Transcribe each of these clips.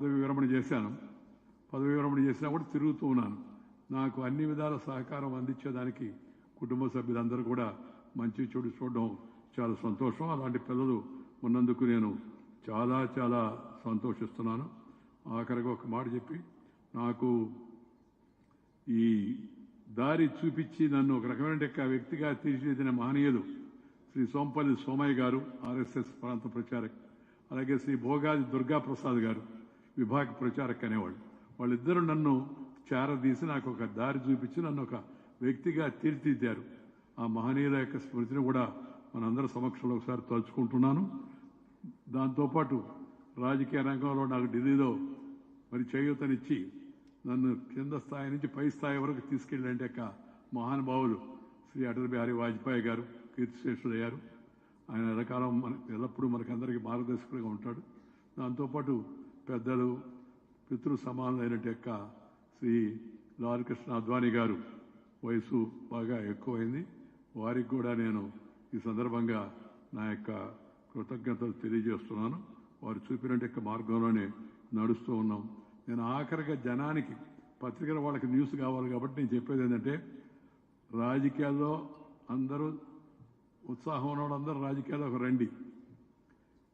పదవి విరమణ చేశాను. పదవి విరమణ చేసినా కూడా తిరుగుతూ ఉన్నాను. నాకు అన్ని విధాల సహకారం అందించేదానికి కుటుంబ సభ్యులందరూ కూడా మంచి చెడు చూడడం చాలా సంతోషం. అలాంటి పిల్లలు ఉన్నందుకు నేను చాలా చాలా సంతోషిస్తున్నాను. ఆఖరిగా ఒక మాట చెప్పి నాకు ఈ దారి చూపించి నన్ను ఒక రకమైన వ్యక్తిగా తీర్చిదిద్దిన మహనీయులు శ్రీ సోంపల్లి సోమయ్య గారు ఆర్ఎస్ఎస్ ప్రాంత ప్రచారక్ అలాగే శ్రీ భోగాది దుర్గా ప్రసాద్ గారు. విభాగ ప్రచారక్ అనేవాళ్ళు. వాళ్ళిద్దరూ నన్ను చేరదీసి నాకు ఒక దారి చూపించి నన్ను ఒక వ్యక్తిగా తీర్చిదిద్దారు. ఆ మహనీయుల యొక్క స్మృతిని కూడా మనందరి సమక్షంలో ఒకసారి తలుచుకుంటున్నాను. దాంతోపాటు రాజకీయ రంగంలో నాకు ఢిల్లీలో మరి చేయూతనిచ్చి నన్ను కింద స్థాయి నుంచి పై స్థాయి వరకు తీసుకెళ్ళండి యొక్క మహానుభావులు శ్రీ అటల్ బిహారీ వాజ్పేయి గారు కీర్తిశేషులయ్యారు ఆయన ఎల్లకాలం మన ఎల్లప్పుడూ మనకందరికీ మార్గదర్శకులుగా ఉంటాడు. దాంతోపాటు పెద్దలు పితృ సమానులైనట్టు యొక్క శ్రీ లాలకృష్ణ అద్వానీ గారు. వయసు బాగా ఎక్కువైంది. వారికి కూడా నేను ఈ సందర్భంగా నా యొక్క కృతజ్ఞతలు తెలియజేస్తున్నాను. వారు చూపినట్టు యొక్క మార్గంలోనే నడుస్తూ ఉన్నాం. నేను ఆఖరిగా జనానికి పత్రికల వాళ్ళకి న్యూస్ కావాలి కాబట్టి నేను చెప్పేది ఏంటంటే రాజకీయాల్లో అందరూ ఉత్సాహం ఉన్నవాడు అందరూ రాజకీయాల్లోకి రండి.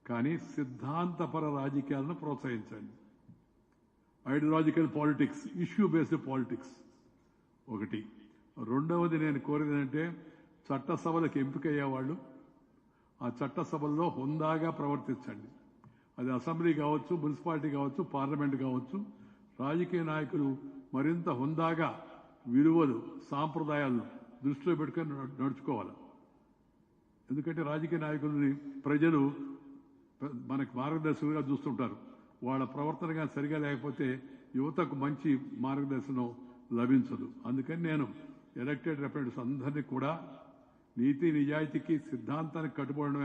కానీ సిద్ధాంతపర రాజకీయాలను ప్రోత్సహించండి. Ideological politics issue based politics ఒకటి. రెండవది నేను కోరేది ఏంటంటే చట్టసభలకు ఎంపికయ్యే వాళ్ళు ఆ చట్టసభల్లో హుందాగా ప్రవర్తించండి. అది అసెంబ్లీ కావచ్చు మున్సిపాలిటీ కావచ్చు పార్లమెంట్ కావచ్చు రాజకీయ నాయకులు మరింత హుందాగా విలువలు సాంప్రదాయాలను దృష్టిలో పెట్టుకొని నడుచుకోవాలి. ఎందుకంటే రాజకీయ నాయకులని ప్రజలు మనకు మార్గదర్శకులుగా చూస్తుంటారు. వాళ్ళ ప్రవర్తన కానీ సరిగా లేకపోతే యువతకు మంచి మార్గదర్శనం లభించదు. అందుకని నేను ఎలక్టెడ్ రిప్రజెంటేటివ్స్ అందరినీ కూడా నీతి నిజాయితీకి సిద్ధాంతానికి కట్టుబడడం